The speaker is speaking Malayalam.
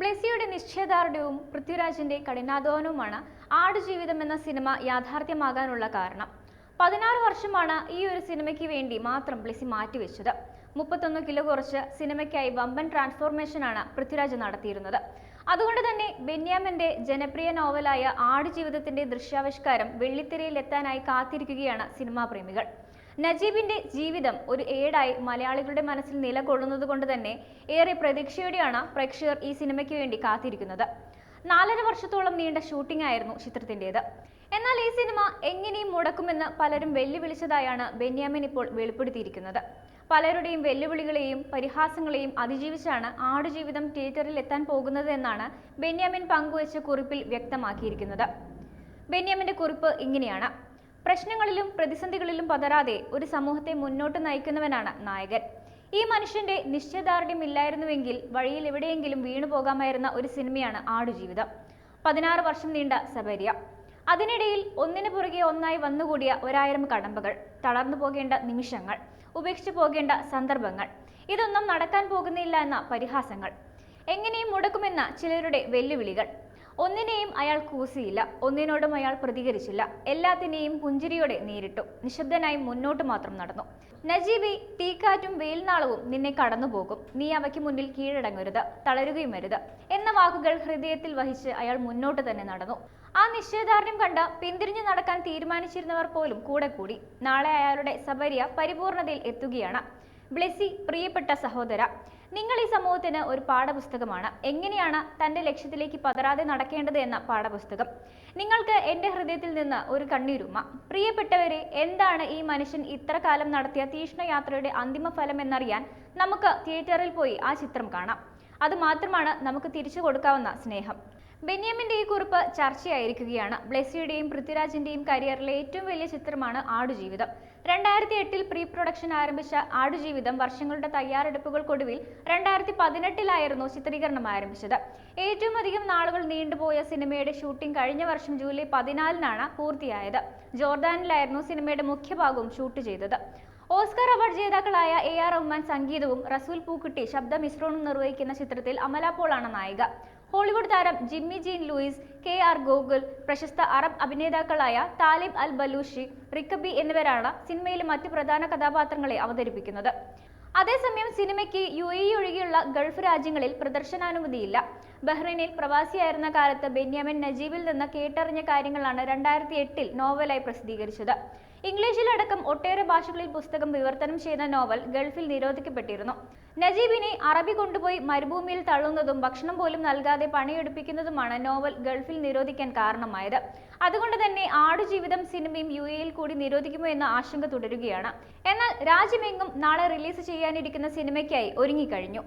ബ്ലെസിയുടെ നിശ്ചയദാർഢ്യവും പൃഥ്വിരാജിന്റെ കഠിനാധ്വാനവുമാണ് ആടുജീവിതം എന്ന സിനിമ യാഥാർത്ഥ്യമാകാനുള്ള കാരണം. പതിനാറ് വർഷമാണ് ഈ ഒരു സിനിമയ്ക്ക് വേണ്ടി മാത്രം ബ്ലെസി മാറ്റിവെച്ചത്. മുപ്പത്തൊന്ന് കിലോ കുറച്ച് സിനിമയ്ക്കായി വമ്പൻ ട്രാൻസ്ഫോർമേഷനാണ് പൃഥ്വിരാജ് നടത്തിയിരുന്നത്. അതുകൊണ്ട് തന്നെ ബെന്യാമിന്റെ ജനപ്രിയ നോവലായ ആടുജീവിതത്തിന്റെ ദൃശ്യാവിഷ്കാരം വെള്ളിത്തിരയിൽ എത്താനായി കാത്തിരിക്കുകയാണ് സിനിമാ പ്രേമികൾ. നജീബിന്റെ ജീവിതം ഒരു ഏടായി മലയാളികളുടെ മനസ്സിൽ നിലകൊള്ളുന്നത് കൊണ്ട് തന്നെ ഏറെ പ്രതീക്ഷയോടെയാണ് പ്രേക്ഷകർ ഈ സിനിമയ്ക്ക് വേണ്ടി കാത്തിരിക്കുന്നത്. നാലര വർഷത്തോളം നീണ്ട ഷൂട്ടിംഗ് ആയിരുന്നു ചിത്രത്തിന്റേത്. എന്നാൽ ഈ സിനിമ എങ്ങനെയും മുടക്കുമെന്ന് പലരും വെല്ലുവിളിച്ചതായാണ് ബെന്യാമിൻ ഇപ്പോൾ വെളിപ്പെടുത്തിയിരിക്കുന്നത്. പലരുടെയും വെല്ലുവിളികളെയും പരിഹാസങ്ങളെയും അതിജീവിച്ചാണ് ആടുജീവിതം തിയേറ്ററിൽ എത്താൻ പോകുന്നത് എന്നാണ് ബെന്യാമിൻ പങ്കുവച്ച കുറിപ്പിൽ വ്യക്തമാക്കിയിരിക്കുന്നത്. ബെന്യാമിന്റെ കുറിപ്പ് ഇങ്ങനെയാണ്. പ്രശ്നങ്ങളിലും പ്രതിസന്ധികളിലും പതരാതെ ഒരു സമൂഹത്തെ മുന്നോട്ട് നയിക്കുന്നവനാണ് നായകൻ. ഈ മനുഷ്യന്റെ നിശ്ചയദാർഢ്യം ഇല്ലായിരുന്നുവെങ്കിൽ വഴിയിൽ എവിടെയെങ്കിലും വീണു പോകാമായിരുന്ന ഒരു സിനിമയാണ് ആടുജീവിതം. പതിനാറ് വർഷം നീണ്ട സബരിയ. അതിനിടയിൽ ഒന്നിനു പുറകെ ഒന്നായി വന്നുകൂടിയ ഒരായിരം കടമ്പകൾ തളർന്നു പോകേണ്ട നിമിഷങ്ങൾ ഉപേക്ഷിച്ചു പോകേണ്ട സന്ദർഭങ്ങൾ ഇതൊന്നും നടക്കാൻ പോകുന്നില്ല എന്ന പരിഹാസങ്ങൾ എങ്ങനെയും മുടക്കുമെന്ന ചിലരുടെ വെല്ലുവിളികൾ ഒന്നിനെയും അയാൾ കൂസിയില്ല ഒന്നിനോടും അയാൾ പ്രതികരിച്ചില്ല. എല്ലാത്തിനെയും പുഞ്ചിരിയോടെ നേരിട്ടു. നിശബ്ദനായി മുന്നോട്ട് മാത്രം നടന്നു. നജീബി തീക്കാറ്റും വെയിൽനാളവും നിന്നെ കടന്നുപോകും. നീ അവയ്ക്ക് മുന്നിൽ കീഴടങ്ങരുത് തളരുകയും വരുത് എന്ന വാക്കുകൾ ഹൃദയത്തിൽ വഹിച്ച് അയാൾ മുന്നോട്ട് തന്നെ നടന്നു. ആ നിശ്ചയദാർഢ്യം കണ്ട പിന്തിരിഞ്ഞു നടക്കാൻ തീരുമാനിച്ചിരുന്നവർ പോലും കൂടെ കൂടി. നാളെ അയാളുടെ സബരിയ പരിപൂർണതയിൽ എത്തുകയാണ്. ബ്ലെസി പ്രിയപ്പെട്ട സഹോദര നിങ്ങൾ ഈ സമൂഹത്തിന് ഒരു പാഠപുസ്തകമാണ്. എങ്ങനെയാണ് തന്റെ ലക്ഷ്യത്തിലേക്ക് പതരാതെ നടക്കേണ്ടത് എന്ന പാഠപുസ്തകം. നിങ്ങൾക്ക് എന്റെ ഹൃദയത്തിൽ നിന്ന് ഒരു കണ്ണീരുമ പ്രിയപ്പെട്ടവരെ എന്താണ് ഈ മനുഷ്യൻ ഇത്ര കാലം നടത്തിയ തീഷ്ണയാത്രയുടെ അന്തിമ ഫലം എന്നറിയാൻ നമുക്ക് തിയേറ്ററിൽ പോയി ആ ചിത്രം കാണാം. അത് മാത്രമാണ് നമുക്ക് തിരിച്ചു കൊടുക്കാവുന്ന സ്നേഹം. ബെന്യാമിന്റെ ഈ കുറിപ്പ് ചർച്ചയായിരിക്കുകയാണ്. ബ്ലെസിയുടെയും പൃഥ്വിരാജിന്റെയും കരിയറിലെ ഏറ്റവും വലിയ ചിത്രമാണ് ആടുജീവിതം. രണ്ടായിരത്തി എട്ടിൽ പ്രീ പ്രൊഡക്ഷൻ ആരംഭിച്ച ആടുജീവിതം വർഷങ്ങളുടെ തയ്യാറെടുപ്പുകൾക്കൊടുവിൽ രണ്ടായിരത്തി പതിനെട്ടിലായിരുന്നു ചിത്രീകരണം ആരംഭിച്ചത്. ഏറ്റവും അധികം നാളുകൾ നീണ്ടുപോയ സിനിമയുടെ ഷൂട്ടിംഗ് കഴിഞ്ഞ വർഷം ജൂലൈ പതിനാലിനാണ് പൂർത്തിയായത്. ജോർദാനിലായിരുന്നു സിനിമയുടെ മുഖ്യഭാഗവും ഷൂട്ട് ചെയ്തത്. ഓസ്കാർ അവാർഡ് ജേതാക്കളായ എ ആർ റഹ്മാൻ സംഗീതവും റസൂൽ പൂക്കുട്ടി ശബ്ദ മിശ്രണവും നിർവഹിക്കുന്ന ചിത്രത്തിൽ അമല പോളാണ് നായിക. ഹോളിവുഡ് താരം Jimmy Jean Louis K R Gokul പ്രശസ്ത അറബ് അഭിനേതാക്കളായ താലിബ് അൽ ബലൂഷി റിക്കബി എന്നിവരാണ് സിനിമയിലെ മറ്റ് പ്രധാന കഥാപാത്രങ്ങളെ അവതരിപ്പിക്കുന്നത്. അതേസമയം സിനിമയ്ക്ക് യു എ ഒഴികെയുള്ള ഗൾഫ് രാജ്യങ്ങളിൽ പ്രദർശനാനുമതിയില്ല. ബഹ്റൈനിൽ പ്രവാസിയായിരുന്ന കാലത്ത് ബെന്യാമിൻ നജീബിൽ നിന്ന് കേട്ടറിഞ്ഞ കാര്യങ്ങളാണ് രണ്ടായിരത്തി എട്ടിൽ നോവലായി പ്രസിദ്ധീകരിച്ചത്. ഇംഗ്ലീഷിലടക്കം ഒട്ടേറെ ഭാഷകളിൽ പുസ്തകം വിവർത്തനം ചെയ്ത നോവൽ ഗൾഫിൽ നിരോധിക്കപ്പെട്ടിരുന്നു. നജീബിനെ അറബി കൊണ്ടുപോയി മരുഭൂമിയിൽ തള്ളുന്നതും ഭക്ഷണം പോലും നൽകാതെ പണിയെടുപ്പിക്കുന്നതുമാണ് നോവൽ ഗൾഫിൽ നിരോധിക്കാൻ കാരണമായത്. അതുകൊണ്ട് തന്നെ ആടുജീവിതം സിനിമയും യു എയിൽ കൂടി നിരോധിക്കുമോ എന്ന ആശങ്ക തുടരുകയാണ്. എന്നാൽ രാജ്യമെങ്ങും നാളെ റിലീസ് ചെയ്യാനിരിക്കുന്ന സിനിമയ്ക്കായി ഒരുങ്ങിക്കഴിഞ്ഞു.